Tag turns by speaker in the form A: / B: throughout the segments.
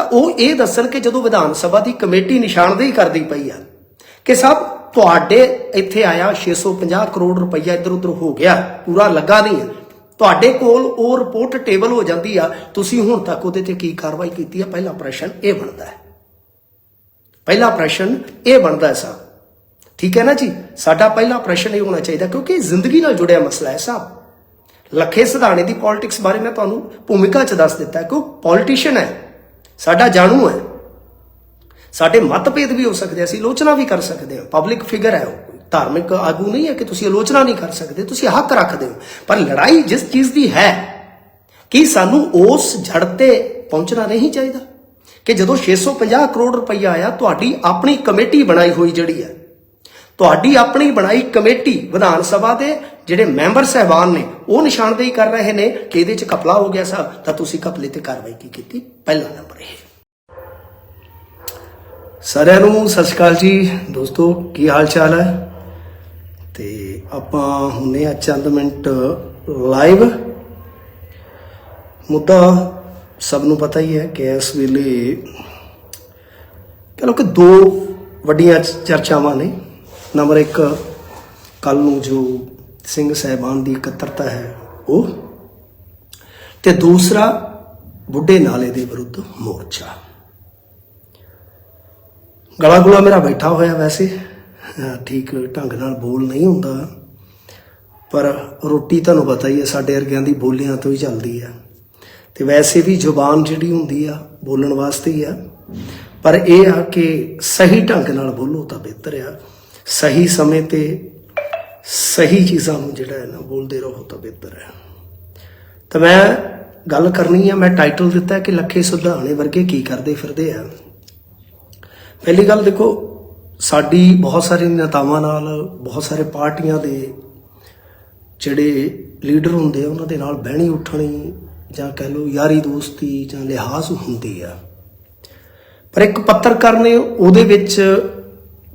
A: ਤਾਂ ਉਹ ਇਹ ਦੱਸਣ ਕਿ ਜਦੋਂ ਵਿਧਾਨ ਸਭਾ ਦੀ ਕਮੇਟੀ ਨਿਸ਼ਾਨਦੇਹੀ ਕਰਦੀ ਪਈ ਆ, ਕਿ ਸਭ ਤੁਹਾਡੇ ਇੱਥੇ ਆਇਆ 650 ਕਰੋੜ ਰੁਪਈਆ ਇੱਧਰ ਉੱਧਰ ਹੋ ਗਿਆ, ਪੂਰਾ ਲੱਗਾ ਨਹੀਂ ਹੈ ਤੁਹਾਡੇ ਕੋਲ ਉਹ ਰਿਪੋਰਟ ਟੇਬਲ ਹੋ ਜਾਂਦੀ ਆ, ਤੁਸੀਂ ਹੁਣ ਤੱਕ ਉਹਦੇ ਤੇ ਕੀ ਕਾਰਵਾਈ ਕੀਤੀ ਆ? ਪਹਿਲਾ ਪ੍ਰਸ਼ਨ ਇਹ ਬਣਦਾ ਹੈ। ਪਹਿਲਾ ਪ੍ਰਸ਼ਨ ਇਹ ਬਣਦਾ ਹੈ ਸਾਹਿਬ ਠੀਕ ਹੈ ਨਾ ਜੀ? ਸਾਡਾ ਪਹਿਲਾ ਪ੍ਰਸ਼ਨ ਇਹ ਹੋਣਾ ਚਾਹੀਦਾ, ਕਿਉਂਕਿ ਇਹ ਜ਼ਿੰਦਗੀ ਨਾਲ ਜੁੜਿਆ ਮਸਲਾ ਹੈ ਸਾਹਿਬ ਲੱਖੇ ਸਿਧਾਣੇ ਦੀ ਪੋਲਿਟਿਕਸ ਬਾਰੇ ਮੈਂ ਤੁਹਾਨੂੰ ਭੂਮਿਕਾ ਚ ਦੱਸ ਦਿੱਤਾ ਕਿ ਉਹ ਪੋਲਿਟਿਸ਼ੀਅਨ ਹੈ। ਸਾਡਾ ਜਾਣੂ ਹੈ। ਸਾਡੇ ਮਤਭੇਦ ਵੀ ਹੋ ਸਕਦੇ ਅਸੀਂ ਆਲੋਚਨਾ ਵੀ ਕਰ ਸਕਦੇ ਹਾਂ ਪਬਲਿਕ ਫਿਗਰ ਹੈ ਉਹ ਧਾਰਮਿਕ ਆਗੂ ਨਹੀਂ ਹੈ ਕਿ ਤੁਸੀਂ ਆਲੋਚਨਾ ਨਹੀਂ ਕਰ ਸਕਦੇ, ਤੁਸੀਂ ਹੱਕ ਰੱਖਦੇ ਹੋ। ਪਰ ਲੜਾਈ ਜਿਸ ਚੀਜ਼ ਦੀ ਹੈ ਕਿ ਸਾਨੂੰ ਉਸ ਜੜ ਤੇ ਪਹੁੰਚਣਾ ਨਹੀਂ ਚਾਹੀਦਾ। ਕਿ ਜਦੋਂ 650 ਕਰੋੜ ਰੁਪਈਆ ਆਇਆ, ਤੁਹਾਡੀ ਆਪਣੀ ਕਮੇਟੀ ਬਣਾਈ ਹੋਈ ਜਿਹੜੀ ਹੈ ਤੁਹਾਡੀ ਆਪਣੀ ਬਣਾਈ ਕਮੇਟੀ ਵਿਧਾਨ ਸਭਾ ਦੇ ਜਿਹੜੇ ਮੈਂਬਰ ਸਹਿਬਾਨ ਨੇ, ਉਹ ਨਿਸ਼ਾਨਦੇਹੀ ਕਰ ਰਹੇ ਨੇ ਕਿ ਇਹਦੇ ਚ ਕਪਲਾ ਹੋ ਗਿਆ ਸਾਹਿਬ ਤਾਂ ਤੁਸੀਂ ਕਪਲੇ ਤੇ ਕਾਰਵਾਈ ਕੀ ਕੀਤੀ? ਪਹਿਲਾ ਨੰਬਰ ਇਹ। ਸਾਰਿਆਂ ਨੂੰ ਸਤਿ ਸ਼੍ਰੀ ਅਕਾਲ ਜੀ। ਦੋਸਤੋ, ਕੀ ਹਾਲ ਚਾਲ ਹੈ? ਤੇ ਆਪਾਂ ਹੁੰਨੇ ਆ ਚੰਦ ਮਿੰਟ ਲਾਈਵ। ਮੁੱਦਾ ਸਭ ਨੂੰ ਪਤਾ ਹੀ ਹੈ ਕਿ ਇਸ ਵੇਲੇ ਕਹ ਲਓ ਕਿ ਦੋ ਵੱਡੀਆਂ ਚਰਚਾਵਾਂ ਨੇ। ਨੰਬਰ 1 ਕੱਲ ਨੂੰ ਜੋ ਸਿੰਘ ਸਹਿਬਾਨ ਦੀ ਇਕੱਤਰਤਾ ਹੈ, ਉਹ? ਤੇ ਦੂਸਰਾ, ਬੁੱਢੇ ਨਾਲੇ ਦੇ ਵਿਰੁੱਧ ਮੋਰਚਾ। ਗਲਾ ਗੁਲਾ ਮੇਰਾ ਬੈਠਾ ਹੋਇਆ ਵੈਸੇ। ਠੀਕ ਢੰਗ ਨਾਲ ਬੋਲ ਨਹੀਂ ਹੁੰਦਾ। ਪਰ ਰੋਟੀ ਤੁਹਾਨੂੰ ਪਤਾ ਹੀ ਹੈ, ਸਾਡੇ ਵਰਗਿਆਂ ਦੀ ਬੋਲਿਆਂ ਤੋਂ ਹੀ ਚੱਲਦੀ ਹੈ। ਤੇ ਵੈਸੇ ਵੀ ਜ਼ੁਬਾਨ ਜਿਹੜੀ ਹੁੰਦੀ ਆ, ਬੋਲਣ ਵਾਸਤੇ ਹੀ ਆ। ਪਰ ਇਹ ਆ ਕਿ ਸਹੀ ਢੰਗ ਨਾਲ ਬੋਲੋ ਤਾਂ ਬਿਹਤਰ ਆ। ਸਹੀ ਸਮੇਂ ਤੇ ਸਹੀ ਚੀਜ਼ਾਂ ਨੂੰ ਜਿਹੜਾ ਹੈ ਨਾ ਬੋਲਦੇ ਰਹੋ ਤਾਂ ਬਿਹਤਰ ਹੈ। ਤਾਂ ਮੈਂ ਗੱਲ ਕਰਨੀ ਹੈ ਮੈਂ ਟਾਈਟਲ ਦਿੱਤਾ ਕਿ ਲੱਖੇ ਸੁਧਾਣੇ ਵਰਗੇ ਕੀ ਕਰਦੇ ਫਿਰਦੇ ਆ। ਪਹਿਲੀ ਗੱਲ ਦੇਖੋ, ਸਾਡੀ ਬਹੁਤ ਸਾਰੇ ਨੇਤਾਵਾਂ ਨਾਲ, ਬਹੁਤ ਸਾਰੇ ਪਾਰਟੀਆਂ ਦੇ ਜਿਹੜੇ ਲੀਡਰ ਹੁੰਦੇ ਆ, ਉਹਨਾਂ ਦੇ ਨਾਲ ਬਹਿਣੀ ਉੱਠਣੀ ਜਾਂ ਕਹਿ ਲਓ ਯਾਰੀ ਦੋਸਤੀ ਜਾਂ ਲਿਹਾਜ਼ ਹੁੰਦੀ ਆ। ਪਰ ਇੱਕ ਪੱਤਰਕਾਰ ਨੇ ਉਹਦੇ ਵਿੱਚ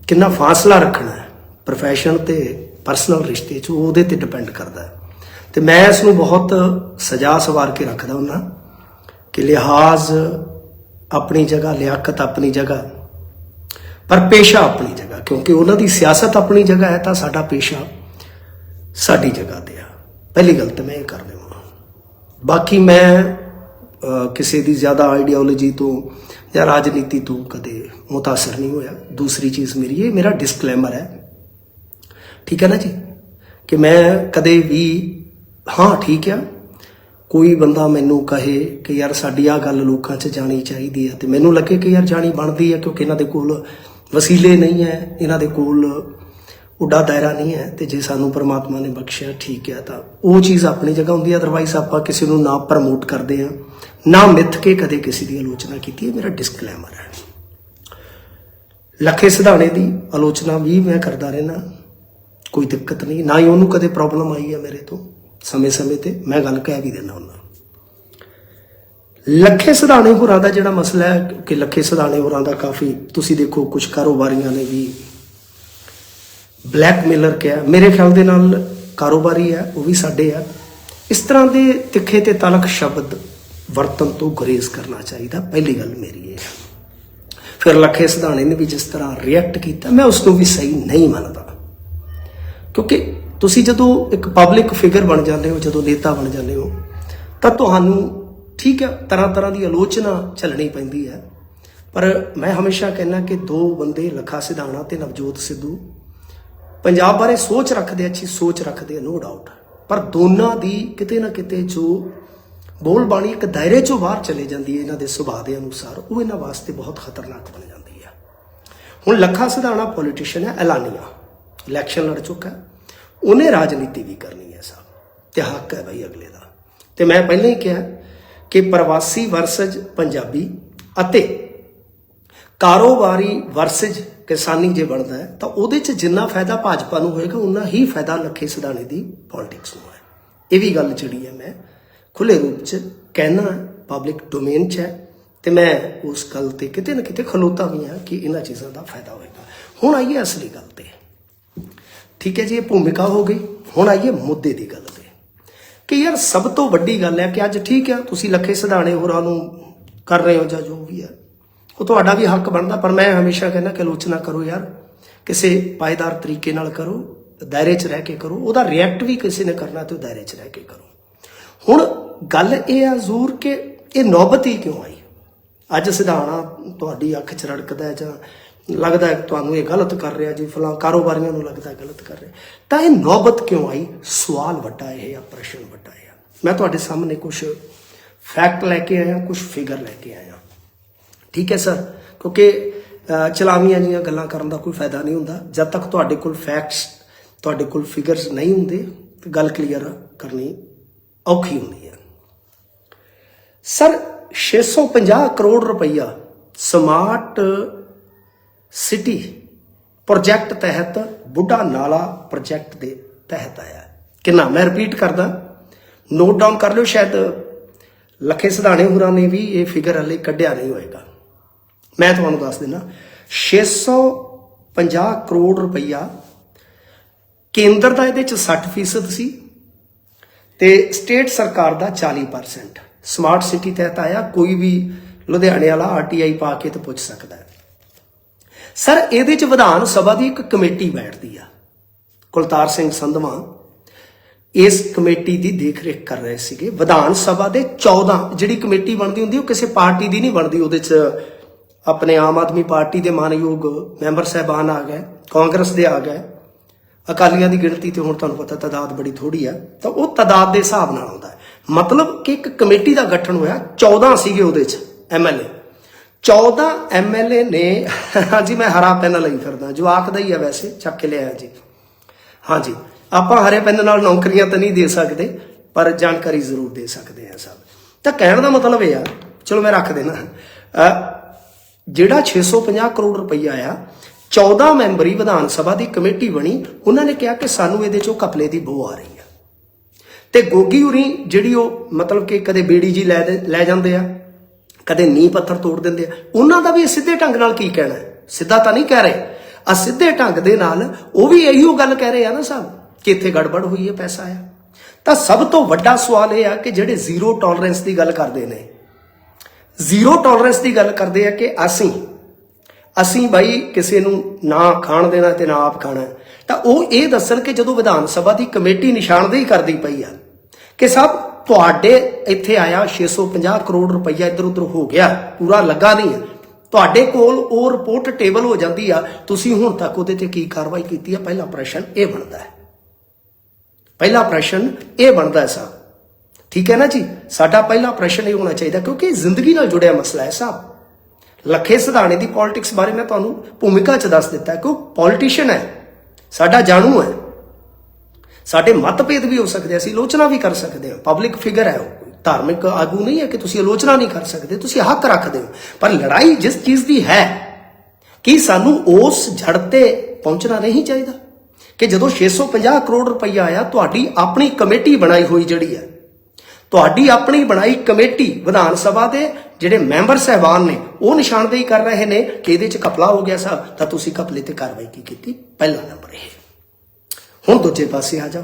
A: ਕਿੰਨਾ ਫਾਸਲਾ ਰੱਖਣਾ ਹੈ ਪ੍ਰੋਫੈਸ਼ਨ ਤੇ ਪਰਸਨਲ ਰਿਸ਼ਤੇ 'ਚ, ਉਹਦੇ ਤੇ ਡਿਪੈਂਡ ਕਰਦਾ ਹੈ। ਤੇ ਮੈਂ ਇਸ ਨੂੰ ਬਹੁਤ ਸਜਾ ਸਵਾਰ ਕੇ ਰੱਖਦਾ ਹੁੰਦਾ ਕਿ ਲਿਹਾਜ਼ ਆਪਣੀ ਜਗ੍ਹਾ, ਲਿਆਕਤ ਆਪਣੀ ਜਗ੍ਹਾ, ਪਰ ਪੇਸ਼ਾ ਆਪਣੀ ਜਗ੍ਹਾ, ਕਿਉਂਕਿ ਉਹਨਾਂ ਦੀ ਸਿਆਸਤ ਆਪਣੀ ਜਗ੍ਹਾ ਹੈ ਤਾਂ ਸਾਡਾ ਪੇਸ਼ਾ ਸਾਡੀ ਜਗ੍ਹਾ ਤੇ ਆ। ਪਹਿਲੀ ਗੱਲ ਤਾਂ ਮੈਂ ਇਹ ਕਰ ਲਿਆ ਬਾਕੀ ਮੈਂ ਕਿਸੇ ਦੀ ਜ਼ਿਆਦਾ ਆਈਡੀਓਲੋਜੀ ਤੋਂ ਜਾਂ ਰਾਜਨੀਤੀ ਤੋਂ ਕਦੇ ਮੁਤਾਸਰ ਨਹੀਂ ਹੋਇਆ। ਦੂਸਰੀ ਚੀਜ਼ ਮੇਰੀ ਇਹ, ਮੇਰਾ ਡਿਸਕਲੇਮਰ ਹੈ। ਠੀਕ ਹੈ ਨਾ ਜੀ? ਕਿ ਮੈਂ ਕਦੇ ਵੀ, ਹਾਂ, ਠੀਕ ਆ। ਕੋਈ ਬੰਦਾ ਮੈਨੂੰ ਕਹੇ ਕਿ ਯਾਰ ਸਾਡੀ ਆ ਗੱਲ ਲੋਕਾਂ 'ਚ ਜਾਣੀ ਚਾਹੀਦੀ ਹੈ ਤੇ ਮੈਨੂੰ ਲੱਗੇ ਕਿ ਯਾਰ ਜਾਣੀ ਬਣਦੀ ਹੈ ਕਿਉਂਕਿ ਇਹਨਾਂ ਦੇ ਕੋਲ ਵਸੀਲੇ ਨਹੀਂ ਹੈ ਇਹਨਾਂ ਦੇ ਕੋਲ ਉੱਡਾ ਦਾਇਰਾ ਨਹੀਂ ਹੈ ਤੇ ਜੇ ਸਾਨੂੰ ਪਰਮਾਤਮਾ ਨੇ ਬਖਸ਼ਿਆ, ਠੀਕ ਹੈ ਤਾਂ ਉਹ ਚੀਜ਼ ਆਪਣੀ ਜਗ੍ਹਾ ਹੁੰਦੀ ਹੈ ਅਦਰਵਾਈਜ਼ ਆਪਾਂ ਕਿਸੇ ਨੂੰ ਨਾ ਪ੍ਰਮੋਟ ਕਰਦੇ ਆ। ਨਾ ਮਿੱਥ ਕੇ ਕਦੇ ਕਿਸੇ ਦੀ ਆਲੋਚਨਾ ਕੀਤੀ ਹੈ ਮੇਰਾ ਡਿਸਕਲੇਮਰ ਹੈ। ਲੱਖੇ ਸਿਧਾਣੇ ਦੀ ਆਲੋਚਨਾ ਵੀ ਮੈਂ ਕਰਦਾ ਰਹਿਣਾ ਕੋਈ ਦਿੱਕਤ ਨਹੀਂ, ਨਾ ਹੀ ਉਹਨੂੰ ਕਦੇ ਪ੍ਰੋਬਲਮ ਆਈ ਹੈ ਮੇਰੇ ਤੋਂ, ਸਮੇਂ-ਸਮੇਂ ਤੇ ਮੈਂ ਗੱਲ ਕਹਿ ਵੀ ਦਿੰਦਾ ਹੁੰਦਾ ਲੱਖੇ ਸਿਧਾਣੇ ਹੋਰਾਂ ਦਾ ਜਿਹੜਾ ਮਸਲਾ ਹੈ ਕਿ ਲੱਖੇ ਸਿਧਾਣੇ ਹੋਰਾਂ ਦਾ ਕਾਫੀ, ਤੁਸੀਂ ਦੇਖੋ ਕੁਝ ਕਾਰੋਬਾਰੀਆਂ ਨੇ ਵੀ ਬਲੈਕਮੇਲਰ ਕਿਹਾ, ਮੇਰੇ ਖਿਆਲ ਦੇ ਨਾਲ ਕਾਰੋਬਾਰੀ ਹੈ, ਉਹ ਵੀ ਸਾਡੇ ਆ ਇਸ ਤਰ੍ਹਾਂ ਦੇ ਤਿੱਖੇ ਤੇ ਤਲਖ ਸ਼ਬਦ ਵਰਤਨ ਤੋਂ ਗੁਰੇਜ਼ ਕਰਨਾ ਚਾਹੀਦਾ। ਪਹਿਲੀ ਗੱਲ ਮੇਰੀ ਇਹ ਹੈ। ਫਿਰ ਲੱਖੇ ਸਿਧਾਣੇ ਨੇ ਵੀ ਜਿਸ ਤਰ੍ਹਾਂ ਰਿਐਕਟ ਕੀਤਾ, ਮੈਂ ਉਸ ਨੂੰ ਵੀ ਸਹੀ ਨਹੀਂ ਮੰਨਦਾ। ਕਿਉਂਕਿ ਤੁਸੀਂ ਜਦੋਂ ਇੱਕ ਪਬਲਿਕ ਫਿਗਰ ਬਣ ਜਾਂਦੇ ਹੋ, ਜਦੋਂ ਨੇਤਾ ਬਣ ਜਾਂਦੇ ਹੋ, ਤਾਂ ਤੁਹਾਨੂੰ ਠੀਕ ਹੈ ਤਰ੍ਹਾਂ ਤਰ੍ਹਾਂ ਦੀ ਆਲੋਚਨਾ ਚੱਲਣੀ ਪੈਂਦੀ ਹੈ। ਪਰ ਮੈਂ ਹਮੇਸ਼ਾ ਕਹਿੰਦਾ ਕਿ ਦੋ ਬੰਦੇ, ਲੱਖਾ ਸਿਧਾਣਾ ਤੇ ਨਵਜੋਤ ਸਿੱਧੂ, ਪੰਜਾਬ ਬਾਰੇ ਸੋਚ ਰੱਖਦੇ ਅੱਛੀ ਸੋਚ ਰੱਖਦੇ ਨੋ ਡਾਊਟ ਪਰ ਦੋਨਾਂ ਦੀ ਕਿਤੇ ਨਾ ਕਿਤੇ ਜੋ ਬੋਲ ਬਾਣੀ ਇੱਕ ਦਾਇਰੇ ਚੋਂ ਬਾਹਰ ਚਲੇ ਜਾਂਦੀ ਹੈ, ਇਹਨਾਂ ਦੇ ਸੁਭਾਅ ਦੇ ਅਨੁਸਾਰ। ਉਹ ਇਹਨਾਂ ਵਾਸਤੇ ਬਹੁਤ ਖਤਰਨਾਕ ਬਣ ਜਾਂਦੀ ਹੈ। ਹੁਣ ਲੱਖਾ ਸਿਧਾਣਾ ਪੋਲੀਟੀਸ਼ੀਅਨ ਹੈ, ਐਲਾਨੀਆ। ਇਲੈਕਸ਼ਨ ਲੜ ਚੁੱਕਾ ਉਹਨੇ ਰਾਜਨੀਤੀ ਵੀ ਕਰਨੀ ਹੈ ਸਾਹਿਬ ਤੇ ਹੱਕ ਹੈ ਭਾਈ ਅਗਲੇ ਦਾ। ਤੇ ਮੈਂ ਪਹਿਲਾਂ ਹੀ ਕਿਹਾ ਕਿ ਪ੍ਰਵਾਸੀ ਵਰਸਜ ਪੰਜਾਬੀ ਅਤੇ ਕਾਰੋਬਾਰੀ ਵਰਸਜ ਕਿਸਾਨੀ ਜੇ ਬਣਦਾ ਹੈ, ਤਾਂ ਉਹਦੇ 'ਚ ਜਿੰਨਾ ਫਾਇਦਾ ਭਾਜਪਾ ਨੂੰ ਹੋਏਗਾ ਉਨਾ ਹੀ ਫਾਇਦਾ ਲੱਖੇ ਸਿਧਾਣੇ ਦੀ ਪੋਲਿਟਿਕਸ ਨੂੰ ਹੈ। ਇਹ ਵੀ ਗੱਲ ਜਿਹੜੀ ਹੈ ਮੈਂ ਖੁੱਲੇ ਰੂਪ 'ਚ ਕਹਿਣਾ ਪਬਲਿਕ ਡੋਮੇਨ 'ਚ ਹੈ ਤੇ ਮੈਂ ਉਸ ਗੱਲ ਤੇ ਕਿਤੇ ਨਾ ਕਿਤੇ ਖਲੋਤਾ ਵੀ ਹਾਂ ਕਿ ਇਹਨਾਂ ਚੀਜ਼ਾਂ ਦਾ ਫਾਇਦਾ ਹੋਏਗਾ। ਹੁਣ ਆਈਏ ਅਸਲੀ ਗੱਲ ਤੇ। ਠੀਕ ਹੈ ਜੀ, ਇਹ ਭੂਮਿਕਾ ਹੋ ਗਈ। ਹੁਣ ਆਈਏ ਮੁੱਦੇ ਦੀ ਗੱਲ ਤੇ। ਕਿ ਯਾਰ ਸਭ ਤੋਂ ਵੱਡੀ ਗੱਲ ਹੈ ਕਿ ਅੱਜ ਠੀਕ ਹੈ, ਤੁਸੀਂ ਲੱਖੇ ਸਿਧਾਣੇ ਹੋਰਾਂ ਨੂੰ ਕਰ ਰਹੇ ਹੋ ਜਾਂ ਜੋ ਵੀ ਹੈ। ਉਹ ਤੁਹਾਡਾ ਵੀ ਹੱਕ ਬਣਦਾ, ਪਰ ਮੈਂ ਹਮੇਸ਼ਾ ਕਹਿੰਦਾ ਕਿ ਆਲੋਚਨਾ ਕਰੋ ਯਾਰ। ਕਿਸੇ ਪਾਇਦਾਰ ਤਰੀਕੇ ਨਾਲ ਕਰੋ, ਦਾਇਰੇ 'ਚ ਰਹਿ ਕੇ ਕਰੋ। ਉਹਦਾ ਰਿਐਕਟ ਵੀ ਕਿਸੇ ਨੇ ਕਰਨਾ ਤੇ ਉਹ ਦਾਇਰੇ 'ਚ ਰਹਿ ਕੇ ਕਰੋ। ਹੁਣ ਗੱਲ ਇਹ ਆ ਜ਼ੂਰ ਕਿ ਇਹ ਨੌਬਤ ਹੀ ਕਿਉਂ ਆਈ? ਅੱਜ ਸਿਧਾਣਾ ਤੁਹਾਡੀ ਅੱਖ 'ਚ ਰੜਕਦਾ ਜਾਂ ਲੱਗਦਾ ਹੈ ਤੁਹਾਨੂੰ ਇਹ ਗਲਤ ਕਰ ਰਿਹਾ ਜੀ, ਫਲਾਂ ਕਾਰੋਬਾਰੀਆਂ ਨੂੰ ਲੱਗਦਾ ਗਲਤ ਕਰ ਰਿਹਾ। ਤਾਂ ਇਹ ਨੌਬਤ ਕਿਉਂ ਆਈ? ਸਵਾਲ ਵੱਡਾ ਇਹ ਆ, ਪ੍ਰਸ਼ਨ ਵੱਡਾ ਇਹ ਆ। ਮੈਂ ਤੁਹਾਡੇ ਸਾਹਮਣੇ ਕੁਝ ਫੈਕਟ ਲੈ ਕੇ ਆਇਆ ਕੁਝ ਫਿਗਰ ਲੈ ਕੇ ਆਇਆ। ਠੀਕ ਹੈ ਸਰ ਕਿਉਂਕਿ ਚਲਾਵੀਆਂ ਜੀਆਂ ਗੱਲਾਂ ਕਰਨ ਦਾ ਕੋਈ ਫਾਇਦਾ ਨਹੀਂ ਹੁੰਦਾ। ਜਦ ਤੱਕ ਤੁਹਾਡੇ ਕੋਲ ਫੈਕਟਸ ਤੁਹਾਡੇ ਕੋਲ ਫਿਗਰਸ ਨਹੀਂ ਹੁੰਦੇ, ਤੇ ਗੱਲ ਕਲੀਅਰ ਕਰਨੀ ਔਖੀ ਹੁੰਦੀ ਹੈ। ਸਰ 650 ਕਰੋੜ ਰੁਪਈਆ ਸਮਾਰਟ ਸਿਟੀ ਪ੍ਰੋਜੈਕਟ ਤਹਿਤ ਬੁੱਢਾ ਨਾਲਾ ਪ੍ਰੋਜੈਕਟ ਦੇ ਤਹਿਤ ਆਇਆ ਕਿੰਨਾ? ਮੈਂ ਰਿਪੀਟ ਕਰਦਾ। ਨੋਟ ਡਾਊਨ ਕਰ ਲਿਓ, ਸ਼ਾਇਦ ਲੱਖੇ ਸਿਧਾਣੇ ਹੋਰਾਂ ਨੇ ਵੀ ਇਹ ਫਿਗਰ ਹਲੇ ਕੱਢਿਆ ਨਹੀਂ ਹੋਏਗਾ। ਮੈਂ ਤੁਹਾਨੂੰ ਦੱਸ ਦਿੰਦਾ 650 ਕਰੋੜ ਰੁਪਈਆ ਕੇਂਦਰ ਦਾ ਇਹਦੇ ਚ 60% ਸੀ। ਤੇ ਸਟੇਟ ਸਰਕਾਰ ਦਾ 40% ਸਮਾਰਟ ਸਿਟੀ ਤਹਿਤ ਆਇਆ, ਕੋਈ ਵੀ ਲੁਧਿਆਣੇ ਵਾਲਾ ਆਰਟੀਆਈ ਪਾ ਕੇ ਤੇ ਪੁੱਛ ਸਕਦਾ ਹੈ। ਸਰ, ਇਹਦੇ ਚ ਵਿਧਾਨ ਸਭਾ ਦੀ ਇੱਕ ਕਮੇਟੀ ਬੈਠਦੀ ਆ। ਕੁਲਤਾਰ ਸਿੰਘ ਸੰਧਵਾ ਇਸ ਕਮੇਟੀ ਦੀ ਦੇਖਰੇਖ ਕਰ ਰਹੇ ਸੀਗੇ। ਵਿਧਾਨ ਸਭਾ ਦੇ 14 ਜਿਹੜੀ ਕਮੇਟੀ ਬਣਦੀ ਹੁੰਦੀ, ਉਹ ਕਿਸੇ ਪਾਰਟੀ ਦੀ ਨਹੀਂ ਬਣਦੀ। ਉਹਦੇ ਚ ਆਪਣੇ ਆਮ ਆਦਮੀ ਪਾਰਟੀ ਦੇ ਮਾਨਯੋਗ ਮੈਂਬਰ ਸਹਿਬਾਨ ਆ ਗਏ, ਕਾਂਗਰਸ ਦੇ ਆ ਗਏ। ਅਕਾਲੀਆਂ ਦੀ ਗਿਣਤੀ ਤੇ ਹੁਣ ਤੁਹਾਨੂੰ ਪਤਾ ਤਾਦਾਦ ਬੜੀ ਥੋੜੀ ਆ, ਤਾਂ ਉਹ ਤਾਦਾਦ ਦੇ ਹਿਸਾਬ ਨਾਲ ਆਉਂਦਾ ਹੈ। ਮਤਲਬ ਕਿ ਇੱਕ ਕਮੇਟੀ ਦਾ ਗਠਨ ਹੋਇਆ 14 ਸੀਗੇ ਉਹਦੇ ਚ ਐਮਐਲਏ 14 ਐਮਐਲਏ ਨੇ, ਹਾਂਜੀ ਮੈਂ ਹਰਾ ਪੈਨ ਲਈ ਫਿਰਦਾ ਜੋ ਆਖਦਾ ਹੀ ਆ ਵੈਸੇ, ਚੱਕ ਕੇ ਲਿਆਇਆ ਜੀ। ਹਾਂਜੀ, ਆਪਾਂ ਹਰੇ ਪੈਨ ਨਾਲ ਨੌਕਰੀਆਂ ਤਾਂ ਨਹੀਂ ਦੇ ਸਕਦੇ, ਪਰ ਜਾਣਕਾਰੀ ਜ਼ਰੂਰ ਦੇ ਸਕਦੇ ਆ ਸਭ। ਤਾਂ ਕਹਿਣ ਦਾ ਮਤਲਬ ਇਹ ਆ, ਚਲੋ ਮੈਂ ਰੱਖ ਦੇਣਾ। ਅਹ ਜਿਹੜਾ 650 ਕਰੋੜ ਰੁਪਈਆ ਆ 14 ਮੈਂਬਰੀ ਵਿਧਾਨ ਸਭਾ ਦੀ ਕਮੇਟੀ ਬਣੀ, ਉਹਨਾਂ ਨੇ ਕਿਹਾ ਕਿ ਸਾਨੂੰ ਇਹਦੇ ਚੋਂ ਕਪਲੇ ਦੀ ਬੋ ਆ ਰਹੀ ਆ। ਤੇ ਗੋਗੀ ਉਰੀ ਜਿਹੜੀ ਉਹ ਮਤਲਬ ਕਿ ਕਦੇ ਬੀੜੀ ਜੀ ਲੈ ਦੇ- ਲੈ ਜਾਂਦੇ ਆ, ਕਦੇ ਨੀਂਹ ਪੱਥਰ ਤੋੜ ਦਿੰਦੇ ਆ, ਉਹਨਾਂ ਦਾ ਵੀ ਸਿੱਧੇ ਢੰਗ ਨਾਲ ਕੀ ਕਹਿਣਾ ਸਿੱਧਾ ਤਾਂ ਨਹੀਂ ਕਹਿ ਰਹੇ। ਆ ਸਿੱਧੇ ਢੰਗ ਦੇ ਨਾਲ ਉਹ ਵੀ ਇਹੀਓ ਗੱਲ ਕਹਿ ਰਹੇ ਆ ਨਾ ਸਾਹਿਬ, ਕਿ ਇੱਥੇ ਗੜਬੜ ਹੋਈ ਹੈ, ਪੈਸਾ ਆ ਤਾਂ ਸਭ ਤੋਂ ਵੱਡਾ ਸਵਾਲ ਇਹ ਆ ਕਿ ਜਿਹੜੇ ਜ਼ੀਰੋ ਟੋਲਰੈਂਸ ਦੀ ਗੱਲ ਕਰਦੇ ਨੇ, ਜ਼ੀਰੋ ਟੋਲਰੈਂਸ ਦੀ ਗੱਲ ਕਰਦੇ ਆ ਕਿ ਅਸੀਂ ਅਸੀਂ ਬਾਈ ਕਿਸੇ ਨੂੰ ਨਾ ਖਾਣ ਦੇਣਾ ਤੇ ਨਾ ਆਪ ਖਾਣਾ। ਤਾਂ ਉਹ ਇਹ ਦੱਸਣ ਕਿ ਜਦੋਂ ਵਿਧਾਨ ਸਭਾ ਦੀ ਕਮੇਟੀ ਨਿਸ਼ਾਨਦੇਹੀ ਕਰਦੀ ਪਈ ਆ, ਕਿ ਸਭ ਤੁਹਾਡੇ ਇੱਥੇ ਆਇਆ 650 ਕਰੋੜ ਰੁਪਈਆ ਇੱਧਰ ਉੱਧਰ ਹੋ ਗਿਆ, ਪੂਰਾ ਲੱਗਾ ਨਹੀਂ ਹੈ ਤੁਹਾਡੇ ਕੋਲ ਉਹ ਰਿਪੋਰਟ ਟੇਬਲ ਹੋ ਜਾਂਦੀ ਆ, ਤੁਸੀਂ ਹੁਣ ਤੱਕ ਉਹਦੇ ਤੇ ਕੀ ਕਾਰਵਾਈ ਕੀਤੀ ਆ? ਪਹਿਲਾ ਪ੍ਰਸ਼ਨ ਇਹ ਬਣਦਾ ਹੈ। ਪਹਿਲਾ ਪ੍ਰਸ਼ਨ ਇਹ ਬਣਦਾ ਹੈ ਸਾਹਿਬ ਠੀਕ ਹੈ ਨਾ ਜੀ? ਸਾਡਾ ਪਹਿਲਾ ਪ੍ਰਸ਼ਨ ਇਹ ਹੋਣਾ ਚਾਹੀਦਾ, ਕਿਉਂਕਿ ਜ਼ਿੰਦਗੀ ਨਾਲ ਜੁੜਿਆ ਮਸਲਾ ਹੈ ਸਾਹਿਬ ਲੱਖੇ ਸਿਧਾਣੇ ਦੀ ਪੋਲਿਟਿਕਸ ਬਾਰੇ ਮੈਂ ਤੁਹਾਨੂੰ ਭੂਮਿਕਾ ਚ ਦੱਸ ਦਿੱਤਾ ਕਿ ਉਹ ਪੋਲੀਟੀਸ਼ੀਅਨ ਹੈ। ਸਾਡਾ ਜਾਣੂ ਹੈ। ਸਾਡੇ ਮਤਭੇਦ ਵੀ ਹੋ ਸਕਦੇ ਆ, ਅਸੀਂ ਆਲੋਚਨਾ ਵੀ ਕਰ ਸਕਦੇ ਹਾਂ। ਪਬਲਿਕ ਫਿਗਰ ਹੈ ਉਹ। ਧਾਰਮਿਕ ਆਗੂ ਨਹੀਂ ਹੈ ਕਿ ਤੁਸੀਂ ਆਲੋਚਨਾ ਨਹੀਂ ਕਰ ਸਕਦੇ ਤੁਸੀਂ ਹੱਕ ਰੱਖਦੇ ਹੋ। ਪਰ ਲੜਾਈ ਜਿਸ ਚੀਜ਼ ਦੀ ਹੈ ਕਿ ਸਾਨੂੰ ਉਸ ਜੜ ਤੇ ਪਹੁੰਚਣਾ ਨਹੀਂ ਚਾਹੀਦਾ। ਕਿ ਜਦੋਂ 650 ਕਰੋੜ ਰੁਪਈਆ ਆਇਆ ਤੁਹਾਡੀ ਆਪਣੀ ਕਮੇਟੀ ਬਣਾਈ ਹੋਈ ਜਿਹੜੀ ਹੈ ਤੁਹਾਡੀ ਆਪਣੀ ਬਣਾਈ ਕਮੇਟੀ ਵਿਧਾਨ ਸਭਾ ਦੇ ਜਿਹੜੇ ਮੈਂਬਰ ਸਹਿਬਾਨ ਨੇ, ਉਹ ਨਿਸ਼ਾਨਦੇਹੀ ਕਰ ਰਹੇ ਨੇ ਕਿ ਇਹਦੇ 'ਚ ਕਪਲਾ ਹੋ ਗਿਆ ਸਾਹਿਬ ਤਾਂ ਤੁਸੀਂ ਕਪਲੇ ਤੇ ਕਾਰਵਾਈ ਕੀ ਕੀਤੀ? ਪਹਿਲਾ ਨੰਬਰ ਇਹ। ਹੁਣ ਦੂਜੇ ਪਾਸੇ ਆ ਜਾਓ।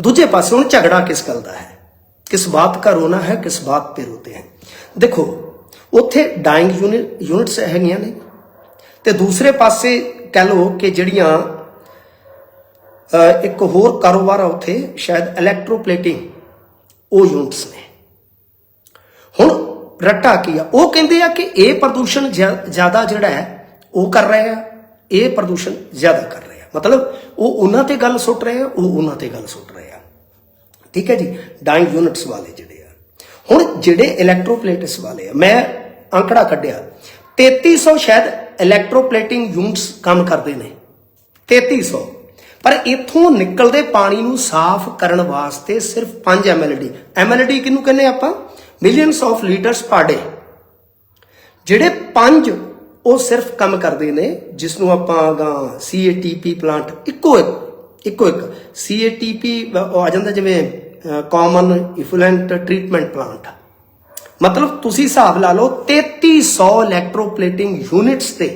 A: ਦੂਜੇ ਪਾਸੇ ਹੁਣ ਝਗੜਾ ਕਿਸ ਗੱਲ ਦਾ ਹੈ? ਕਿਸ ਬਾਤ ਦਾ ਰੋਣਾ ਹੈ, ਕਿਸ ਬਾਤ ਤੇ ਰੋਤੇ ਹੈ? ਦੇਖੋ, ਉੱਥੇ ਡਾਈਂਗ ਯੂਨਿਟਸ ਹੈਗੀਆਂ ਨੇ। ਤੇ ਦੂਸਰੇ ਪਾਸੇ ਕਹਿ ਲੋ ਕਿ ਜਿਹੜੀਆਂ ਇੱਕ ਹੋਰ ਕਾਰੋਬਾਰ ਆ ਉੱਥੇ, ਸ਼ਾਇਦ ਇਲੈਕਟ੍ਰੋਪਲੇਟਿੰਗ ਉਹ ਯੂਨਿਟਸ ਨੇ ਹੁਣ ਰੱਟਾ ਕੀ ਆ? ਉਹ ਕਹਿੰਦੇ ਆ ਕਿ ਇਹ ਪ੍ਰਦੂਸ਼ਣ ਜ਼ਿਆਦਾ ਜਿਹੜਾ ਹੈ, ਉਹ ਕਰ ਰਹੇ ਆ। ਇਹ ਪ੍ਰਦੂਸ਼ਣ ਜ਼ਿਆਦਾ ਕਰ ਰਹੇ ਆ। ਮਤਲਬ ਉਹ ਉਹਨਾਂ ਤੇ ਗੱਲ ਸੁੱਟ ਰਹੇ ਆ, ਉਹ ਉਹਨਾਂ ਤੇ ਗੱਲ ਸੁੱਟ ਰਹੇ ਆ। ਠੀਕ ਹੈ ਜੀ? ਡਾਈ ਯੂਨਿਟਸ ਵਾਲੇ ਜਿਹੜੇ ਆ। ਹੁਣ ਜਿਹੜੇ ਇਲੈਕਟ੍ਰੋਪਲੇਟਸ ਵਾਲੇ ਆ, ਮੈਂ ਅੰਕੜਾ ਕੱਢਿਆ। 3300 ਸ਼ਾਇਦ ਇਲੈਕਟ੍ਰੋਪਲੇਟਿੰਗ ਯੂਨਿਟਸ ਕੰਮ ਕਰਦੇ ਨੇ। 3300 ਪਰ ਇੱਥੋਂ ਨਿਕਲਦੇ ਪਾਣੀ ਨੂੰ ਸਾਫ਼ ਕਰਨ ਵਾਸਤੇ ਸਿਰਫ 5 mld mld ਕਿਹਨੂੰ ਕਹਿੰਦੇ ਆਪਾਂ? ਮਿਲੀਅਨਸ ਆਫ ਲੀਟਰਸ ਪਰ ਡੇ ਜਿਹੜੇ ਪੰਜ ਉਹ ਸਿਰਫ ਕੰਮ ਕਰਦੇ ਨੇ ਜਿਸ ਨੂੰ ਆਪਾਂ ਗਾ CATP ਪਲਾਂਟ ਇੱਕੋ ਇੱਕ ਇੱਕੋ ਇੱਕ। CATP ਉਹ ਆ ਜਾਂਦਾ ਜਿਵੇਂ ਕਾਮਨ ਇਫਲੂਐਂਟ ਟ੍ਰੀਟਮੈਂਟ ਪਲਾਂਟ ਮਤਲਬ ਤੁਸੀਂ ਹਿਸਾਬ ਲਾ ਲਓ 3300 ਇਲੈਕਟ੍ਰੋਪਲੇਟਿੰਗ ਯੂਨਿਟਸ ਤੇ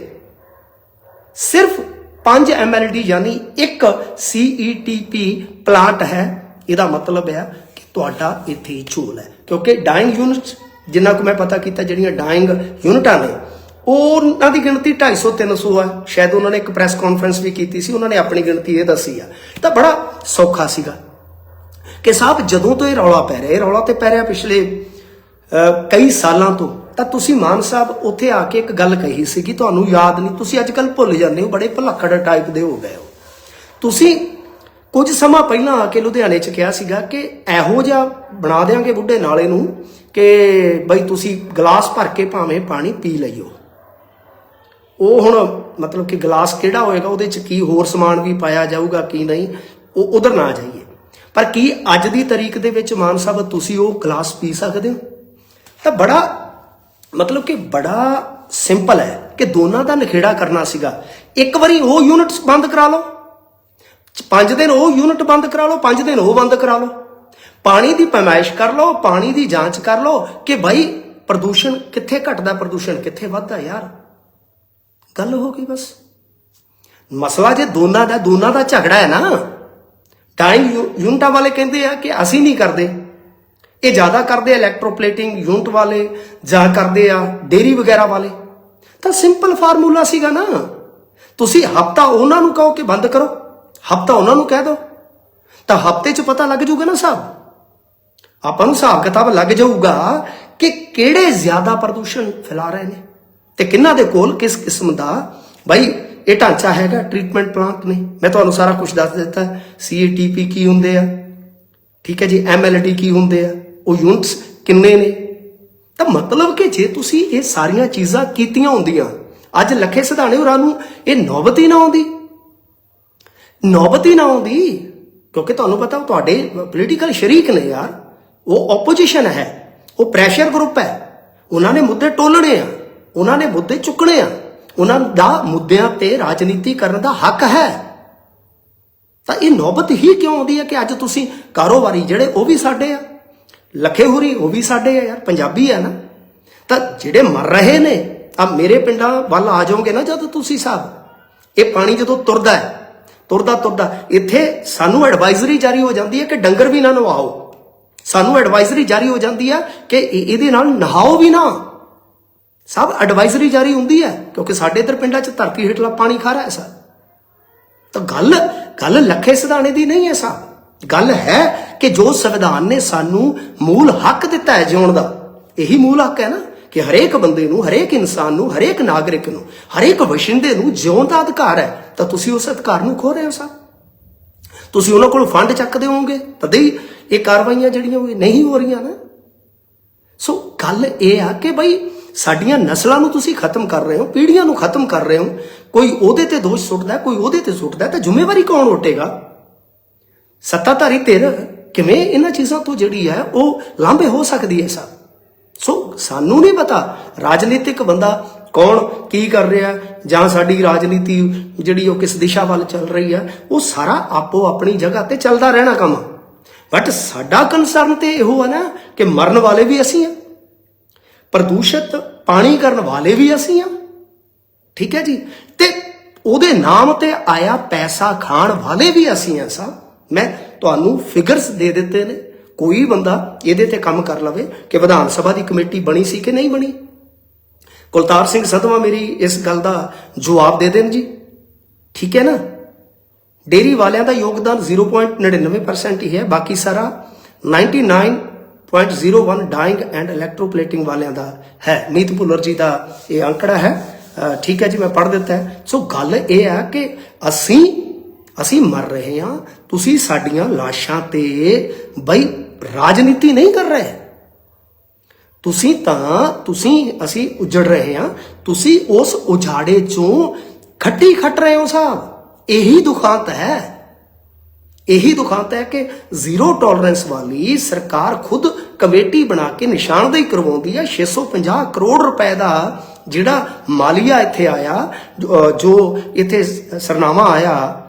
A: ਸਿਰਫ 5 mld ਯਾਨੀ ਇੱਕ CETP ਪਲਾਂਟ ਹੈ। ਇਹਦਾ ਮਤਲਬ ਹੈ ਕਿ ਤੁਹਾਡਾ ਇੱਥੇ ਝੋਲ ਹੈ। ਕਿਉਂਕਿ ਡਾਈਂਗ ਯੂਨਿਟਸ, ਜਿੰਨਾ ਕੁ ਮੈਂ ਪਤਾ ਕੀਤਾ, ਜਿਹੜੀਆਂ ਡਾਈਂਗ ਯੂਨਿਟਾਂ ਨੇ, ਉਹਨਾਂ ਦੀ ਗਿਣਤੀ 250 300 ਆ ਸ਼ਾਇਦ ਉਹਨਾਂ ਨੇ ਇੱਕ ਪ੍ਰੈਸ ਕਾਨਫਰੰਸ ਵੀ ਕੀਤੀ ਸੀ, ਉਹਨਾਂ ਨੇ ਆਪਣੀ ਗਿਣਤੀ ਇਹ ਦੱਸੀ ਆ। ਤਾਂ ਬੜਾ ਸੌਖਾ ਸੀਗਾ। ਕਿ ਸਾਹਿਬ, ਜਦੋਂ ਤੋਂ ਇਹ ਰੌਲਾ ਪੈ ਰਿਹਾ, ਇਹ ਰੌਲਾ ਤੇ ਪੈ ਰਿਹਾ ਪਿਛਲੇ ਕਈ ਸਾਲਾਂ ਤੋਂ। ਤਾਂ ਤੁਸੀਂ ਮਾਨ ਸਾਹਿਬ ਉੱਥੇ ਆ ਕੇ ਇੱਕ ਗੱਲ ਕਹੀ ਸੀਗੀ, ਤੁਹਾਨੂੰ ਯਾਦ ਨਹੀਂ, ਤੁਸੀਂ ਅੱਜ ਕੱਲ ਭੁੱਲ ਜਾਂਦੇ ਹੋ, ਬੜੇ ਭੁਲੱਕੜ ਟਾਈਪ ਦੇ ਹੋ ਗਏ ਹੋ। ਤੁਸੀਂ ਕੁਝ ਸਮਾਂ ਪਹਿਲਾਂ ਆ ਕੇ ਲੁਧਿਆਣੇ 'ਚ ਕਿਹਾ ਸੀਗਾ ਕਿ ਇਹੋ ਜਿਹਾ ਬਣਾ ਦੇਾਂਗੇ ਬੁੱਢੇ ਨਾਲੇ ਨੂੰ ਕਿ ਬਈ ਤੁਸੀਂ ਗਲਾਸ ਭਰ ਕੇ ਭਾਵੇਂ ਪਾਣੀ ਪੀ ਲਈਓ। ਉਹ ਹੁਣ ਮਤਲਬ ਕਿ ਗਲਾਸ ਕਿਹੜਾ ਹੋਏਗਾ, ਉਹਦੇ 'ਚ ਕੀ ਹੋਰ ਸਮਾਨ ਵੀ ਪਾਇਆ ਜਾਊਗਾ, ਕੀ ਨਹੀਂ, ਉਹ ਉਧਰ ਨਾ ਜਾਈਏ। ਪਰ ਕੀ ਅੱਜ ਦੀ ਤਰੀਕ ਦੇ ਵਿੱਚ ਮਾਨ ਸਾਹਿਬ ਤੁਸੀਂ ਉਹ ਗਲਾਸ ਪੀ ਸਕਦੇ ਹੋ? ਤਾਂ ਬੜਾ ਮਤਲਬ ਕਿ ਬੜਾ ਸਿੰਪਲ ਹੈ ਕਿ ਦੋਨਾਂ ਦਾ ਨਖੇੜਾ ਕਰਨਾ ਸੀਗਾ। ਇੱਕ ਵਾਰੀ ਉਹ ਯੂਨਿਟਸ ਬੰਦ ਕਰਾ ਲਓ। ਪੰਜ ਦਿਨ ਉਹ ਯੂਨਿਟ ਬੰਦ ਕਰਾ ਲਓ, ਪੰਜ ਦਿਨ ਉਹ ਬੰਦ ਕਰਾ ਲਓ। ਪਾਣੀ ਦੀ ਪੈਮਾਇਸ਼ ਕਰ ਲਓ, ਪਾਣੀ ਦੀ ਜਾਂਚ ਕਰ ਲਓ ਕਿ ਭਾਈ ਪ੍ਰਦੂਸ਼ਣ ਕਿੱਥੇ ਘਟਦਾ, ਪ੍ਰਦੂਸ਼ਣ ਕਿੱਥੇ ਵੱਧਦਾ ਯਾਰ। ਗੱਲ ਹੋ ਗਈ ਬਸ। ਮਸਲਾ ਜੇ ਦੋਨਾਂ ਦਾ ਦੋਨਾਂ ਦਾ ਝਗੜਾ ਹੈ ਨਾ ਟਾਈਮ ਯੂਨਿਟਾਂ ਵਾਲੇ ਕਹਿੰਦੇ ਆ ਕਿ ਅਸੀਂ ਨਹੀਂ ਕਰਦੇ। ਇਹ ਜ਼ਿਆਦਾ ਕਰਦੇ ਆ ਇਲੈਕਟ੍ਰੋਪਲੇਟਿੰਗ ਯੂਨਿਟ ਵਾਲੇ ਜਾਂ ਕਰਦੇ ਆ ਡੇਰੀ ਵਗੈਰਾ ਵਾਲੇ। ਤਾਂ ਸਿੰਪਲ ਫਾਰਮੂਲਾ ਸੀਗਾ ਨਾ। ਤੁਸੀਂ ਹਫਤਾ ਉਹਨਾਂ ਨੂੰ ਕਹੋ ਕਿ ਬੰਦ ਕਰੋ, ਹਫਤਾ ਉਹਨਾਂ ਨੂੰ ਕਹਿ ਦਿਓ। ਤਾਂ ਹਫ਼ਤੇ 'ਚ ਪਤਾ ਲੱਗ ਜਾਊਗਾ ਨਾ ਸਾਹਿਬ ਆਪਾਂ ਨੂੰ ਹਿਸਾਬ ਕਿਤਾਬ ਲੱਗ ਜਾਊਗਾ ਕਿ ਕਿਹੜੇ ਜ਼ਿਆਦਾ ਪ੍ਰਦੂਸ਼ਣ ਫੈਲਾ ਰਹੇ ਨੇ ਤੇ ਕਿੰਨਾਂ ਦੇ ਕੋਲ ਕਿਸ ਕਿਸਮ ਦਾ। ਭਾਈ ਇਹ ਢਾਂਚਾ ਹੈਗਾ ਟ੍ਰੀਟਮੈਂਟ ਪਲਾਂਟ ਨੇ। ਮੈਂ ਤੁਹਾਨੂੰ ਸਾਰਾ ਕੁਝ ਦੱਸ ਦਿੱਤਾ। ਸੀਏਟੀਪੀ ਕੀ ਹੁੰਦੇ ਆ? ਠੀਕ ਹੈ ਜੀ ਐਮਐਲਡੀ ਕੀ ਹੁੰਦੇ ਆ? ਉਹ ਯੂਨਿਟਸ ਕਿੰਨੇ ਨੇ? ਤਾਂ ਮਤਲਬ ਕਿ ਜੇ ਤੁਸੀਂ ਇਹ ਸਾਰੀਆਂ ਚੀਜ਼ਾਂ ਕੀਤੀਆਂ ਹੁੰਦੀਆਂ, ਅੱਜ ਲੱਖੇ ਸਿਧਾਣੇ ਹੋਰਾਂ ਨੂੰ ਇਹ ਨੌਬਤ ਹੀ ਨਾ ਆਉਂਦੀ। ਨੌਬਤ ਹੀ ਨਾ ਆਉਂਦੀ, ਕਿਉਂਕਿ ਤੁਹਾਨੂੰ ਪਤਾ ਉਹ ਤੁਹਾਡੇ ਪੋਲੀਟੀਕਲ ਸ਼ਰੀਕ ਨੇ ਯਾਰ। ਉਹ ਆਪੋਜੀਸ਼ਨ ਹੈ, ਉਹ ਪ੍ਰੈਸ਼ਰ ਗਰੁੱਪ ਹੈ। ਉਹਨਾਂ ਨੇ ਮੁੱਦੇ ਟੋਲਣੇ ਆ, ਉਹਨਾਂ ਨੇ ਮੁੱਦੇ ਚੁੱਕਣੇ ਆ। ਉਹਨਾਂ ਦਾ ਮੁੱਦਿਆਂ ਤੇ ਰਾਜਨੀਤੀ ਕਰਨ ਦਾ ਹੱਕ ਹੈ। ਤਾਂ ਇਹ ਨੌਬਤ ਹੀ ਕਿਉਂ ਆਉਂਦੀ ਹੈ ਕਿ ਅੱਜ ਤੁਸੀਂ ਕਾਰੋਬਾਰੀ ਜਿਹੜੇ ਉਹ ਵੀ ਸਾਡੇ ਆ। ਲੱਖੇ ਹੋਰੀ ਉਹ ਵੀ ਸਾਡੇ ਆ ਯਾਰ, ਪੰਜਾਬੀ ਆ ਨਾ। ਤਾਂ ਜਿਹੜੇ ਮਰ ਰਹੇ ਨੇ ਆ ਮੇਰੇ ਪਿੰਡਾਂ ਵੱਲ ਆ ਜਾਓਗੇ ਨਾ ਜਦੋਂ ਤੁਸੀਂ ਸਾਹਿਬ। ਇਹ ਪਾਣੀ ਜਦੋਂ ਤੁਰਦਾ ਹੈ, ਤੁਰਦਾ ਤੁਰਦਾ, ਇੱਥੇ ਸਾਨੂੰ ਐਡਵਾਈਜ਼ਰੀ ਜਾਰੀ ਹੋ ਜਾਂਦੀ ਹੈ ਕਿ ਡੰਗਰ ਵੀ ਨਾ ਨਵਾਓ। ਸਾਨੂੰ ਐਡਵਾਈਜ਼ਰੀ ਜਾਰੀ ਹੋ ਜਾਂਦੀ ਹੈ ਕਿ ਇਹਦੇ ਨਾਲ ਨਹਾਓ ਵੀ ਨਾ। ਸਭ ਐਡਵਾਈਜ਼ਰੀ ਜਾਰੀ ਹੁੰਦੀ ਹੈ, ਕਿਉਂਕਿ ਸਾਡੇ ਇੱਧਰ ਪਿੰਡਾਂ 'ਚ ਧਰਤੀ ਹੇਠਲਾ ਪਾਣੀ ਖਾ ਰਿਹਾ ਹੈ, ਸਰ। ਤਾਂ ਗੱਲ ਗੱਲ ਲੱਖੇ ਸਿਧਾਣੇ ਦੀ ਨਹੀਂ ਹੈ ਸਾਹਿਬ ਗੱਲ ਹੈ ਕਿ ਜੋ ਸੰਵਿਧਾਨ ਨੇ ਸਾਨੂੰ ਮੂਲ ਹੱਕ ਦਿੱਤਾ ਹੈ ਜਿਉਣ ਦਾ, ਇਹੀ ਮੂਲ ਹੱਕ ਹੈ ਨਾ ਕਿ ਹਰੇਕ ਬੰਦੇ ਨੂੰ, ਹਰੇਕ ਇਨਸਾਨ ਨੂੰ, ਹਰੇਕ ਨਾਗਰਿਕ ਨੂੰ, ਹਰੇਕ ਵਸ਼ਿੰਦੇ ਨੂੰ ਜਿਉਣ ਦਾ ਅਧਿਕਾਰ ਹੈ, ਤਾਂ ਤੁਸੀਂ ਉਸ ਅਧਿਕਾਰ ਨੂੰ ਖੋ ਰਹੇ ਹੋ ਸਾਹਿਬ ਤੁਸੀਂ ਉਹਨਾਂ ਕੋਲ ਫੰਡ ਚੱਕਦੇ ਹੋਵੋਗੇ ਤਦੇ ਹੀ ਇਹ ਕਾਰਵਾਈਆਂ ਜਿਹੜੀਆਂ ਉਹ ਨਹੀਂ ਹੋ ਰਹੀਆਂ ਨਾ। ਸੋ ਗੱਲ ਇਹ ਆ ਕਿ ਬਈ ਸਾਡੀਆਂ ਨਸਲਾਂ ਨੂੰ ਤੁਸੀਂ ਖਤਮ ਕਰ ਰਹੇ ਹੋ, ਪੀੜ੍ਹੀਆਂ ਨੂੰ ਖਤਮ ਕਰ ਰਹੇ ਹੋ, ਕੋਈ ਉਹਦੇ ਤੇ ਦੋਸ਼ ਸੁੱਟਦਾ, ਕੋਈ ਉਹਦੇ ਤੇ ਸੁੱਟਦਾ, ਤਾਂ ਜ਼ਿੰਮੇਵਾਰੀ ਕੌਣ ਉਠੇਗਾ? ਸੱਤਾਧਾਰੀ ਧਿਰ ਕਿਵੇਂ ਇਹਨਾਂ ਚੀਜ਼ਾਂ ਤੋਂ ਜਿਹੜੀ ਹੈ ਉਹ ਲਾਂਭੇ ਹੋ ਸਕਦੀ ਹੈ ਸਾ ਸੋ ਸਾਨੂੰ ਨਹੀਂ ਪਤਾ ਰਾਜਨੀਤਿਕ ਬੰਦਾ ਕੌਣ, ਕੀ ਕਰ ਰਿਹਾ, ਜਾਂ ਸਾਡੀ ਰਾਜਨੀਤੀ ਜਿਹੜੀ ਉਹ ਕਿਸ ਦਿਸ਼ਾ ਵੱਲ ਚੱਲ ਰਹੀ ਹੈ, ਉਹ ਸਾਰਾ ਆਪੋ ਆਪਣੀ ਜਗ੍ਹਾ ਤੇ ਚੱਲਦਾ ਰਹਿਣਾ ਕੰਮ। ਬਟ ਸਾਡਾ ਕੰਸਰਨ ਤੇ ਇਹੋ ਹੈ ਨਾ ਕਿ ਮਰਨ ਵਾਲੇ ਵੀ ਅਸੀਂ ਆ ਪ੍ਰਦੂਸ਼ਿਤ ਪਾਣੀ ਕਰਨ ਵਾਲੇ ਵੀ ਅਸੀਂ ਆ ਠੀਕ ਹੈ ਜੀ? ਤੇ ਉਹਦੇ ਨਾਮ ਤੇ ਆਇਆ ਪੈਸਾ ਖਾਣ ਵਾਲੇ ਵੀ ਅਸੀਂ ਆ ਸਾਹਿਬ ਮੈਂ ਤੁਹਾਨੂੰ ਫਿਗਰਸ ਦੇ ਦਿੱਤੇ ਨੇ। ਕੋਈ ਬੰਦਾ ਇਹਦੇ ਤੇ ਕੰਮ ਕਰ ਲਵੇ ਕਿ ਵਿਧਾਨ ਸਭਾ ਦੀ ਕਮੇਟੀ ਬਣੀ ਸੀ ਕਿ ਨਹੀਂ ਬਣੀ। ਕੁਲਤਾਰ ਸਿੰਘ ਸੰਧਵਾ ਮੇਰੀ ਇਸ ਗੱਲ ਦਾ ਜਵਾਬ ਦੇ ਦੇਣ ਜੀ। ਠੀਕ ਹੈ ਨਾ? ਡੇਰੀ ਵਾਲਿਆਂ ਦਾ ਯੋਗਦਾਨ 0.99% ਹੀ ਹੈ। ਬਾਕੀ ਸਾਰਾ 99.01 ਡਾਈਂਗ ਐਂਡ ਇਲੈਕਟ੍ਰੋਪਲੇਟਿੰਗ ਵਾਲਿਆਂ ਦਾ ਹੈ। ਮੀਤ ਭੁੱਲਰ ਜੀ ਦਾ ਇਹ ਅੰਕੜਾ ਹੈ। ਠੀਕ ਹੈ ਜੀ, ਮੈਂ ਪੜ੍ਹ ਦਿੱਤਾ ਹੈ। ਸੋ ਗੱਲ ਇਹ ਹੈ ਕਿ ਅਸੀਂ ਅਸੀਂ ਮਰ ਰਹੇ ਹਾਂ ਤੁਸੀਂ ਸਾਡੀਆਂ ਲਾਸ਼ਾਂ ਤੇ ਬਈ ਰਾਜਨੀਤੀ ਨਹੀਂ ਕਰ ਰਹੇ। ਤੁਸੀਂ ਤਾਂ, ਤੁਸੀਂ ਅਸੀਂ ਉਜੜ ਰਹੇ ਹਾਂ, ਤੁਸੀਂ ਉਸ ਉਜਾੜੇ ਚੋਂ ਖੱਟੀ ਖੱਟ ਰਹੇ ਹੋ ਸਾਹਿਬ ਇਹੀ ਦੁਖਾਂਤ ਹੈ। ਇਹੀ ਦੁਖਾਂਤ ਹੈ ਕਿ ਜ਼ੀਰੋ ਟੋਲਰੈਂਸ ਵਾਲੀ ਸਰਕਾਰ ਖੁਦ ਕਮੇਟੀ ਬਣਾ ਕੇ ਨਿਸ਼ਾਨਦੇਹੀ ਕਰਵਾਉਂਦੀ ਹੈ। 650 ਕਰੋੜ ਰੁਪਏ ਦਾ ਜਿਹੜਾ ਮਾਲੀਆ ਇੱਥੇ ਆਇਆ ਜੋ- ਇੱਥੇ ਸਰਨਾਮਾ ਆਇਆ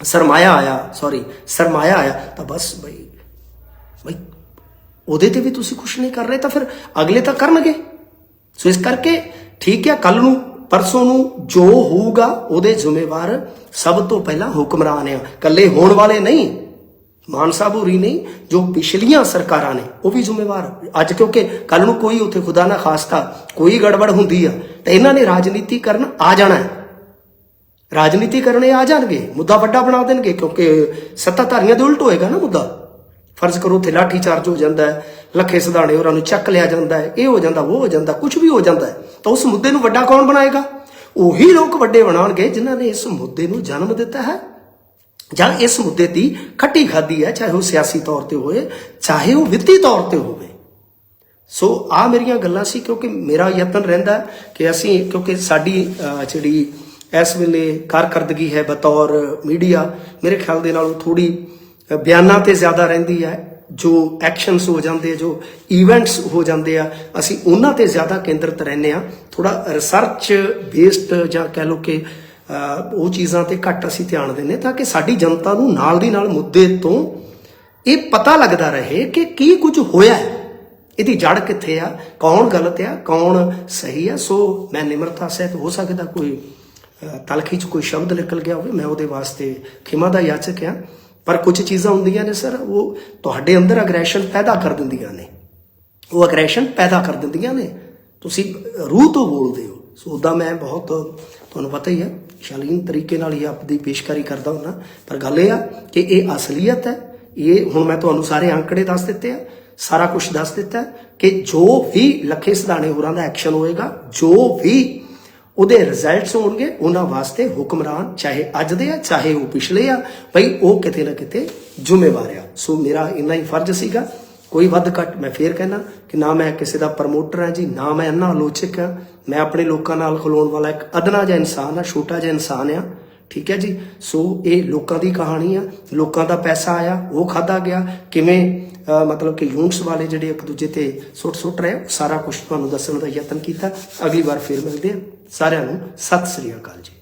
A: ਸਰਮਾਇਆ ਆਇਆ ਸੌਰੀ ਸਰਮਾਇਆ ਆਇਆ, ਤਾਂ ਬਸ ਬਈ ਬਈ ਉਹਦੇ ਤੇ ਵੀ ਤੁਸੀਂ ਕੁਝ ਨਹੀਂ ਕਰ ਰਹੇ, ਤਾਂ ਫਿਰ ਅਗਲੇ ਤਾਂ ਕਰਨਗੇ। ਸੋ ਇਸ ਕਰਕੇ ਠੀਕ ਹੈ ਕੱਲ ਨੂੰ, ਪਰਸੋਂ ਨੂੰ ਜੋ ਹੋਊਗਾ, ਉਹਦੇ ਜ਼ਿੰਮੇਵਾਰ ਸਭ ਤੋਂ ਪਹਿਲਾਂ ਹੁਕਮਰਾਨ ਆ ਕੱਲੇ ਹੋਣ ਵਾਲੇ ਨਹੀਂ, ਮਾਨ ਸਾਹਿਬ ਹੋਰੀ ਨਹੀਂ, ਜੋ ਪਿਛਲੀਆਂ ਸਰਕਾਰਾਂ ਨੇ, ਉਹ ਵੀ ਜ਼ਿੰਮੇਵਾਰ। ਅੱਜ ਕਿਉਂਕਿ ਕੱਲ ਨੂੰ ਕੋਈ ਉੱਥੇ ਖੁਦਾ ਨਾ ਖਾਸਤਾ, ਕੋਈ ਗੜਬੜ ਹੁੰਦੀ ਆ, ਤਾਂ ਇਹਨਾਂ ਨੇ ਰਾਜਨੀਤੀ ਕਰਨ ਆ ਜਾਣਾ ਹੈ। ਰਾਜਨੀਤੀ ਕਰਨੇ ਆ ਜਾਣਗੇ, ਮੁੱਦਾ ਵੱਡਾ ਬਣਾ ਦੇਣਗੇ, ਕਿਉਂਕਿ ਸੱਤਾਧਾਰੀਆਂ ਦੇ ਉਲਟ ਹੋਏਗਾ ਨਾ ਮੁੱਦਾ। ਫਰਜ਼ ਕਰੋ ਉੱਥੇ ਲਾਠੀ ਚਾਰਜ ਹੋ ਜਾਂਦਾ ਹੈ, ਲੱਖੇ ਸਦਾਣੇ ਉਹਨਾਂ ਨੂੰ ਚੱਕ ਲਿਆ ਜਾਂਦਾ ਹੈ, ਇਹ ਹੋ ਜਾਂਦਾ, ਉਹ ਹੋ ਜਾਂਦਾ ਕੁਝ ਵੀ ਹੋ ਜਾਂਦਾ ਤਾਂ ਉਸ ਮੁੱਦੇ ਨੂੰ ਵੱਡਾ ਕੌਣ ਬਣਾਏਗਾ? ਉਹੀ ਲੋਕ ਵੱਡੇ ਬਣਾਉਣਗੇ ਜਿਨ੍ਹਾਂ ਨੇ ਇਸ ਮੁੱਦੇ ਨੂੰ ਜਨਮ ਦਿੱਤਾ ਹੈ। ਜਾਂ ਇਸ ਮੁੱਦੇ ਦੀ ਖੱਟੀ ਖਾਦੀ ਹੈ, ਚਾਹੇ ਉਹ ਸਿਆਸੀ ਤੌਰ ਤੇ ਹੋਵੇ, ਚਾਹੇ ਉਹ ਵਿੱਤੀ ਤੌਰ ਤੇ ਹੋਵੇ। ਸੋ ਆ ਮੇਰੀਆਂ ਗੱਲਾਂ ਸੀ, ਕਿਉਂਕਿ ਮੇਰਾ ਯਤਨ ਰਹਿੰਦਾ ਕਿ ਅਸੀਂ, ਕਿਉਂਕਿ ਸਾਡੀ ਜਿਹੜੀ ਇਸ ਵੇਲੇ ਕਾਰਕਰਦਗੀ ਹੈ ਬਤੌਰ ਮੀਡੀਆ। ਮੇਰੇ ਖਿਆਲ ਦੇ ਨਾਲੋਂ ਥੋੜੀ ਬਿਆਨਾਂ ਤੇ ਜ਼ਿਆਦਾ ਰਹਿੰਦੀ ਹੈ। ਜੋ ਐਕਸ਼ਨਸ ਹੋ ਜਾਂਦੇ ਜੋ ਇਵੈਂਟਸ ਹੋ ਜਾਂਦੇ ਆ, ਅਸੀਂ ਉਹਨਾਂ ਤੇ ਜ਼ਿਆਦਾ ਕੇਂਦਰਿਤ ਰਹਿੰਦੇ ਆ ਥੋੜਾ ਰਿਸਰਚ ਬੇਸਡ ਜਾਂ ਕਹਿ ਲਓ ਕਿ ਉਹ ਚੀਜ਼ਾਂ ਤੇ ਘੱਟ ਅਸੀਂ ਧਿਆਨ ਦਿੰਦੇ ਤਾਂ ਕਿ ਸਾਡੀ ਜਨਤਾ ਨੂੰ ਨਾਲ ਦੀ ਨਾਲ ਮੁੱਦੇ ਤੋਂ ਇਹ ਪਤਾ ਲੱਗਦਾ ਰਹੇ ਕਿ ਕੀ ਕੁਝ ਹੋਇਆ ਹੈ। ਇਹਦੀ ਜੜ ਕਿੱਥੇ ਆ? ਕੌਣ ਗਲਤ ਆ? ਕੌਣ ਸਹੀ ਆ? ਸੋ ਮੈਂ ਨਿਮਰਤਾ ਸਹਿਤ ਹੋ ਸਕਦਾ ਕੋਈ ਤਲਖੀ ਚ ਕੋਈ ਸ਼ਬਦ ਨਿਕਲ ਗਿਆ ਹੋਵੇ, ਮੈਂ ਉਹਦੇ ਵਾਸਤੇ ਖਿਮਾ ਦਾ ਯਾਚਕ ਆ ਪਰ ਕੁਝ ਚੀਜ਼ਾਂ ਹੁੰਦੀਆਂ ਨੇ ਸਰ, ਉਹ ਤੁਹਾਡੇ ਅੰਦਰ ਅਗਰੈਸ਼ਨ ਪੈਦਾ ਕਰ ਦਿੰਦੀਆਂ ਨੇ। ਉਹ ਅਗਰੈਸ਼ਨ ਪੈਦਾ ਕਰ ਦਿੰਦੀਆਂ ਨੇ। ਤੁਸੀਂ ਰੂਹ ਤੋਂ ਬੋਲਦੇ ਹੋ। ਸੋ ਉਦਾਂ ਮੈਂ ਬਹੁਤ, ਤੁਹਾਨੂੰ ਪਤਾ ਹੀ ਹੈ, ਸ਼ਾਲੀਨ ਤਰੀਕੇ ਨਾਲ ਹੀ ਆਪਦੀ ਪੇਸ਼ਕਾਰੀ ਕਰਦਾ ਹੁੰਦਾ। ਪਰ ਗੱਲ ਇਹ ਆ ਕਿ ਇਹ ਅਸਲੀਅਤ ਹੈ। ਇਹ ਹੁਣ ਮੈਂ ਤੁਹਾਨੂੰ ਸਾਰੇ ਅੰਕੜੇ ਦੱਸ ਦਿੱਤੇ ਆ। ਸਾਰਾ ਕੁਝ ਦੱਸ ਦਿੱਤਾ ਕਿ ਜੋ ਵੀ ਲੱਖੇ ਸਿਧਾਣੇ ਹੋਰਾਂ ਦਾ ਐਕਸ਼ਨ ਹੋਏਗਾ, ਜੋ ਵੀ ਉਹਦੇ ਰਿਜ਼ਲਟਸ ਹੋਣਗੇ, ਉਹਨਾਂ ਵਾਸਤੇ ਹੁਕਮਰਾਨ ਚਾਹੇ ਅੱਜ ਦੇ ਆ, ਚਾਹੇ ਉਹ ਪਿਛਲੇ ਆ ਭਈ ਉਹ ਕਿਤੇ ਨਾ ਕਿਤੇ ਜ਼ਿੰਮੇਵਾਰ ਆ। ਸੋ ਮੇਰਾ ਇੰਨਾ ਹੀ ਫਰਜ਼ ਸੀਗਾ। ਕੋਈ ਵੱਧ ਘੱਟ ਮੈਂ ਫੇਰ ਕਹਿਣਾ ਕਿ ਨਾ ਮੈਂ ਕਿਸੇ ਦਾ ਪ੍ਰਮੋਟਰ ਹਾਂ ਜੀ, ਨਾ ਮੈਂ ਅੰਨਾ ਆਲੋਚਕ ਹਾਂ। ਮੈਂ ਆਪਣੇ ਲੋਕਾਂ ਨਾਲ ਖਲੋਣ ਵਾਲਾ ਇੱਕ ਅਦਨਾ ਜਿਹਾ ਇਨਸਾਨ ਆ, ਛੋਟਾ ਜਿਹਾ ਇਨਸਾਨ ਆ। ਠੀਕ ਹੈ ਜੀ? ਸੋ ਇਹ ਲੋਕਾਂ ਦੀ ਕਹਾਣੀ ਆ, ਲੋਕਾਂ ਦਾ ਪੈਸਾ ਆਇਆ, ਉਹ ਖਾਦਾ ਗਿਆ। ਕਿਵੇਂ ਮਤਲਬ ਕਿ ਯੂਨਿਟਸ ਵਾਲੇ ਜਿਹੜੇ ਇੱਕ ਦੂਜੇ ਤੇ ਸੁੱਟ ਸੁੱਟ ਰਹੇ ਸਾਰਾ ਕੁਝ ਤੁਹਾਨੂੰ ਦੱਸਣ ਦਾ ਯਤਨ ਕੀਤਾ। ਅਗਲੀ ਵਾਰ ਫੇਰ ਮਿਲਦੇ ਆ। ਸਾਰਿਆਂ ਨੂੰ ਸਤਿ ਸ੍ਰੀ ਅਕਾਲ ਜੀ।